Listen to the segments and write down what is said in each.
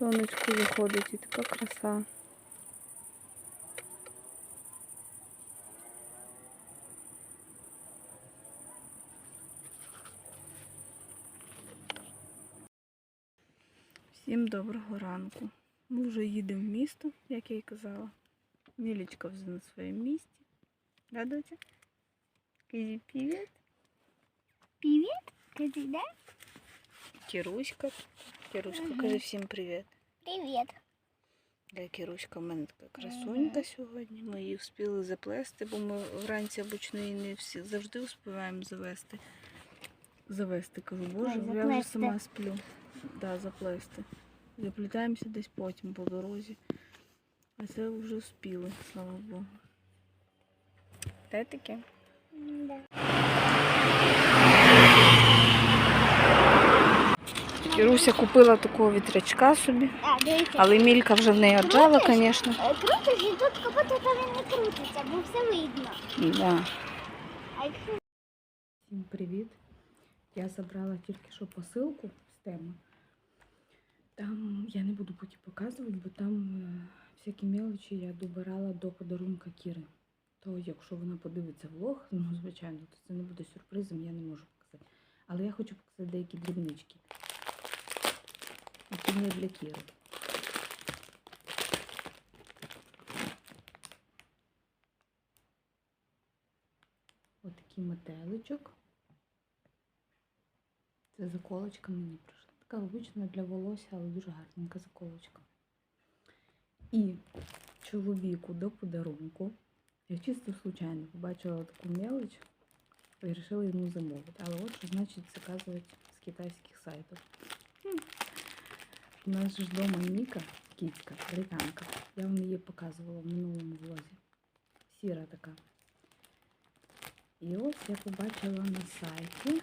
Сонечко виходить і така краса. Всім доброго ранку. Ми вже їдемо в місто, як я і казала. Мілічка вже на своєму місці. Да, доця? Кажи привіт. Привет, ты да? Кіруська. Кіруська, кажи всім привіт. Привет. Да, Кіруська в мене така красунька сьогодні. Ми її встигли заплести, бо ми вранці обично її не всі завжди успіваємо завести. Завести, кажу, боже, я вже сама сплю. Да, заплести. Заплітаємося десь потім по дорозі. А це вже успіли, слава Богу. Те таке? Да. Кіруся купила такого вітрячка собі, але Мілька вже в неї отжала, звісно. Крутиш і тут він не крутиться, бо все видно. Да. Всім привіт! Я забрала тільки що посилку з теми. Там я не буду потім показувати, бо там е, всякі мелочі я добирала до подарунка Кіри. То якщо вона подивиться влог, ну звичайно, то це не буде сюрпризом, я не можу показати. Але я хочу показати деякі дрібнички. Не для Кіри. Отакий метеличок. Це заколочка мені прийшла. Така обична для волосся, але дуже гарненька заколочка. І чоловіку до подарунку. Я чисто случайно побачила таку мелоч і вирішила йому замовити. Але от що значить заказувати з китайських сайтів. Хм. У нас же ж вдома Ніка, кітка, британка. Я вам її показувала в минулому влозі. Сіра така. І ось я побачила на сайті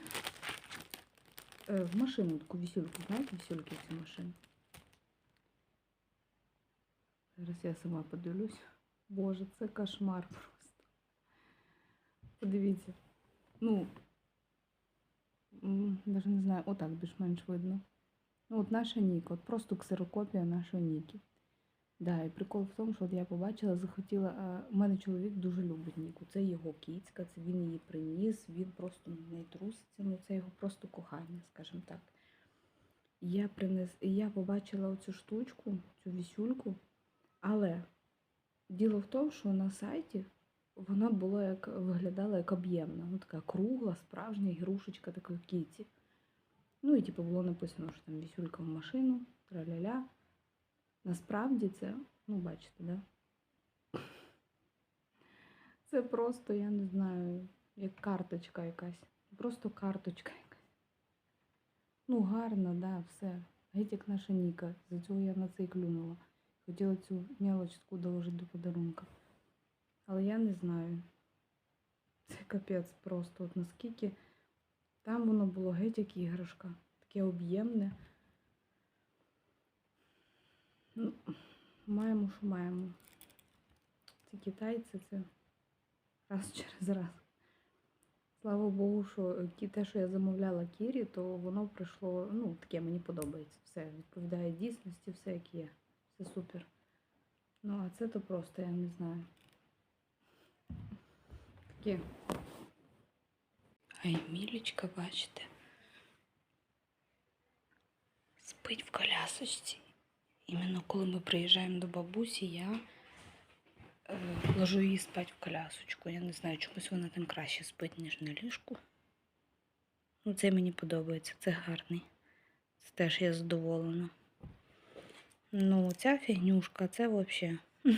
е, в машину таку вісюльку, знаєте, вісюльки цю машину. Зараз я сама подивлюсь. Боже, це кошмар просто. Подивіться. Ну, м, навіть не знаю, отак більш-менш видно. Ну, от наша Ніка, от просто ксерокопія нашої Ніки. Да, і прикол в тому, що от я побачила, захотіла. А, у мене чоловік дуже любить Ніку. Це його кіцька, це він її приніс, він просто на неї труситься. Ну це його просто кохання, скажімо так. Я принес, я побачила оцю штучку, цю вісюльку, але діло в тому, що на сайті вона була як виглядала як об'ємна. Ну, така кругла, справжня ігрушечка такої кіті. Ну і типу було написано, що там вісюлька в машину, траля-ля. Насправді це, ну, бачите, да? Це просто, я не знаю, як карточка якась. Просто карточка якась. Ну, гарно, да, все. Геть як наша Ніка. За цього я на це і клюнула. Хотіла цю мелочку доложити до подарунка. Але я не знаю. Це капець просто. От наскільки там воно було геть як іграшка. Таке об'ємне. Ну, маємо, що маємо. Це китайці, це раз через раз. Слава Богу, що е, те, що я замовляла Кірі, то воно прийшло, ну, таке мені подобається. Все відповідає дійсності, все як є. Все супер. Ну, а це то просто, я не знаю. Таке. А Емілічка, бачите, спить в колясочці. Іменно коли ми приїжджаємо до бабусі, я е, ложу її спати в колясочку. Я не знаю, чомусь вона там краще спить, ніж на ліжку. Ну, це мені подобається, це гарний. Це теж я задоволена. Ну, ця фігнюшка, це взагалі.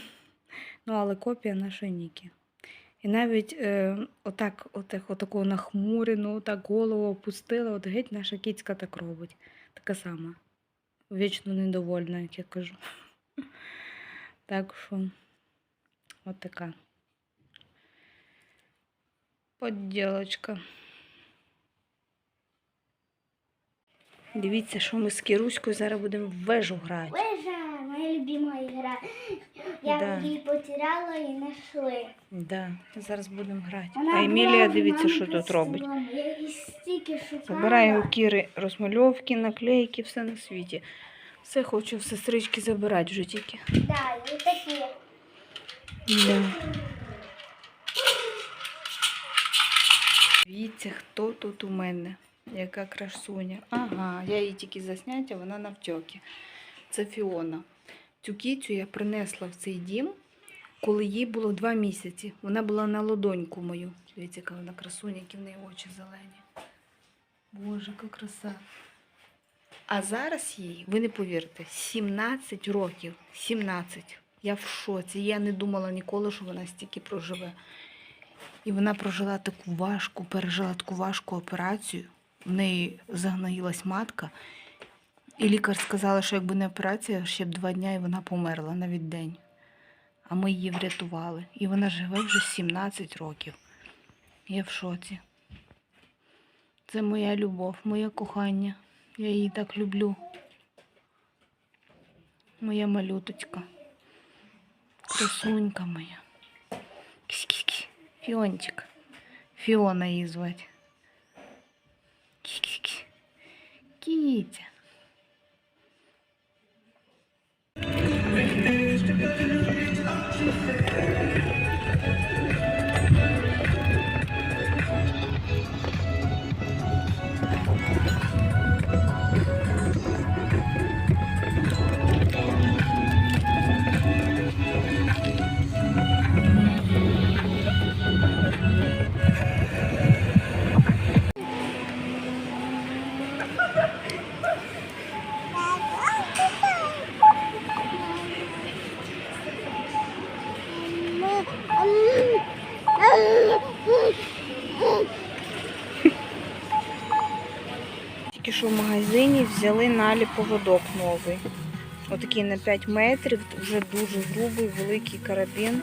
Ну, але копія нашої Ніки. І навіть е, отак, отак, отаку нахмурену, отак голову опустила, от геть наша кіцька так робить. Така сама. Вічно недовольна, як я кажу. Так що, от така. Подділочка. Дивіться, що ми з Кіруською зараз будемо в вежу грати. Лежа, моя любима ігра. Я Да. її потеряла і знайшли. Да, зараз будемо грати. Вона А Емілія, дивіться, що тут робить. Я її стільки шукала. Забираю у Кіри розмальовки, наклейки, все на світі. Все хочу в сестрички забирати вже тільки. Да, і такі. Да. Дивіться, хто тут у мене. Яка красуня. Ага, я її тільки засняття, вона навтьоки. Це Фіона. Цю кіцю я принесла в цей дім, коли їй було два місяці. Вона була на ладоньку мою. Дивіться, яка вона красуня, які в неї очі зелені. Боже, яка краса. А зараз їй, ви не повірите, 17 років. 17. Я в шоці. Я не думала ніколи, що вона стільки проживе. І вона прожила таку важку, пережила таку важку операцію. В неї загноїлась матка. І лікар сказала, що якби не операція, ще б два дня і вона померла навіть день. А ми її врятували. І вона живе вже 17 років. Я в шоці. Це моя любов, моє кохання. Я її так люблю. Моя малюточка. Красунька моя. Кись-кись-кись. Фіончик. Фіона її звати. Кись-кись-кись. Кітя. Що в магазині взяли Налі поводок новий. Отакий на 5 метрів, вже дуже грубий, великий карабін.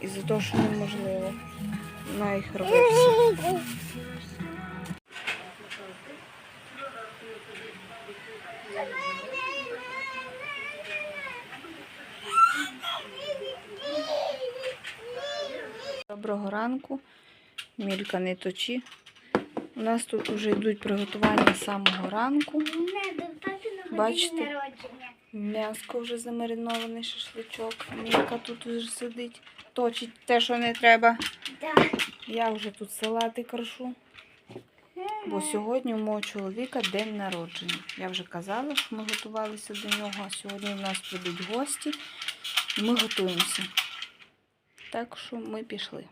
І за те, що неможливо. Вона їх рветься. Доброго ранку. Мілька не точі. У нас тут вже йдуть приготування з самого ранку. Бачите? М'яско вже замаринований шашличок. Мілька тут вже сидить, точить те, що не треба. Я вже тут салати крошу. Бо сьогодні у мого чоловіка день народження. Я вже казала, що ми готувалися до нього, а сьогодні у нас прийдуть гості. Ми готуємося. Так що ми пішли.